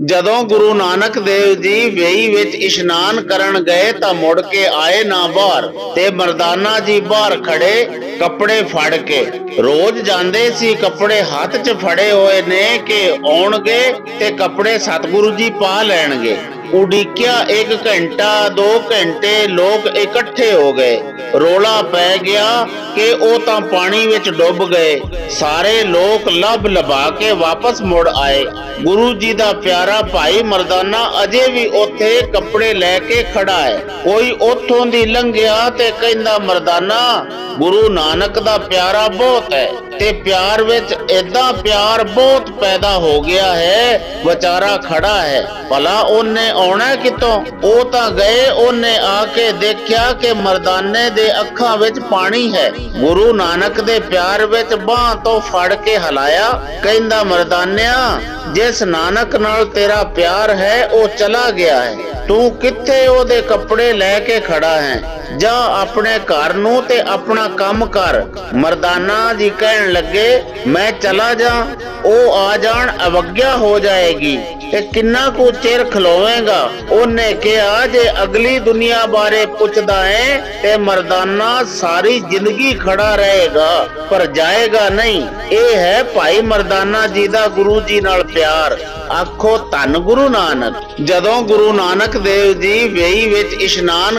ਜਦੋਂ ਗੁਰੂ ਨਾਨਕ ਦੇਵ ਜੀ ਵੇਈ ਵਿੱਚ ਇਸ਼ਨਾਨ ਕਰਨ ਗਏ ਤਾਂ ਮੁੜ ਕੇ ਆਏ ਨਾ ਬਾਹਰ ਤੇ ਮਰਦਾਨਾ ਜੀ ਬਾਹਰ ਖੜੇ ਕੱਪੜੇ ਫੜ ਕੇ। ਰੋਜ਼ ਜਾਂਦੇ ਸੀ ਕੱਪੜੇ ਹੱਥ 'ਚ ਫੜੇ ਹੋਏ ਨੇ ਕਿ ਆਉਣਗੇ ਤੇ ਕੱਪੜੇ ਸਤਿਗੁਰੂ ਜੀ ਪਾ ਲੈਣਗੇ। ਉਡੀਕਿਆ ਇੱਕ ਘੰਟਾ 2 ਘੰਟੇ ਲੋਕ ਇਕੱਠੇ ਹੋ ਗਏ। ਰੋਲਾ ਪੈ ਗਿਆ ਕਿ ਉਹ ਤਾਂ ਪਾਣੀ ਵਿੱਚ ਡੁੱਬ ਗਏ। ਸਾਰੇ ਲੋਕ ਲੱਭ ਲਭਾ ਕੇ ਵਾਪਸ ਮੁੜ ਆਏ। ਗੁਰੂ ਜੀ ਦਾ ਪਿਆਰਾ ਭਾਈ ਮਰਦਾਨਾ ਅਜੇ ਵੀ ਉੱਥੇ ਕੱਪੜੇ ਲੈ ਕੇ ਖੜਾ ਹੈ। ਕੋਈ ਉੱਥੋਂ ਦੀ ਲੰਘਿਆ ਤੇ ਕਹਿੰਦਾ, ਮਰਦਾਨਾ, ਗੁਰੂ ਨਾਨਕ ਦਾ ਪਿਆਰਾ ਬਹੁਤ ਹੈ ਤੇ ਪਿਆਰ ਵਿੱਚ ਇਦਾਂ ਪਿਆਰ ਬਹੁਤ ਪੈਦਾ ਹੋ ਗਿਆ ਹੈ, ਵਿਚਾਰਾ ਖੜਾ ਹੈ। ਭਲਾ ਉਹਨੇ ਆਉਣਾ ਕਿਤੋਂ ਉਹ ਤਾਂ ਗਏ, ਉਹਨੇ ਆ ਕੇ ਦੇਖਿਆ ਕਿ ਮਰਦਾਨੇ ਦੇ ਅੱਖਾਂ ਵਿੱਚ ਪਾਣੀ ਹੈ। ਗੁਰੂ ਨਾਨਕ ਦੇ ਪਿਆਰ ਵਿੱਚ ਬਾਹ ਤੋਂ ਫੜ ਕੇ ਹਲਾਇਆ। ਕਹਿੰਦਾ, ਮਰਦਾਨਿਆ, ਜਿਸ ਨਾਨਕ ਨਾਲ ਤੇਰਾ ਪਿਆਰ ਹੈ, ਉਹ ਚਲਾ ਗਿਆ ਹੈ। ਤੂੰ ਕਿੱਥੇ ਉਹਦੇ ਕੱਪੜੇ ਲੈ ਕੇ ਖੜਾ ਹੈ? ਜਾ ਆਪਣੇ ਘਰ ਨੂੰ ਤੇ ਆਪਣਾ ਕੰਮ ਕਰ। ਮਰਦਾਨਾ ਜੀ ਕਹਿਣ ਲੱਗੇ, ਮੈਂ ਚਲਾ ਜਾ, ਉਹ ਆ ਜਾਣ, ਅਵਗਿਆ ਹੋ ਜਾਏਗੀ। ਤੇ ਕਿੰਨਾ ਕੁ ਚਿਰ ਖਲੋਵੇਂਗਾ? ਉਹਨੇ ਕਿਹਾ ਜੇ ਅਗਲੀ ਦੁਨੀਆ ਬਾਰੇ ਪੁੱਛਦਾ ਹੈ ਤੇ ਮਰਦਾਨਾ ਸਾਰੀ ਜ਼ਿੰਦਗੀ ਖੜਾ ਰਹੇਗਾ, ਪਰ ਜਾਏਗਾ ਨਹੀਂ। ਇਹ ਹੈ ਭਾਈ ਮਰਦਾਨਾ ਜੀ ਦਾ ਗੁਰੂ ਜੀ ਨਾਲ ਪਿਆਰ। ਆਖੋ ਧੰਨ ਗੁਰੂ ਨਾਨਕ। ਜਦੋਂ ਗੁਰੂ ਨਾਨਕ ਦੇਵ ਜੀ ਵੇਈ ਵਿੱਚ ਇਸ਼ਨਾਨ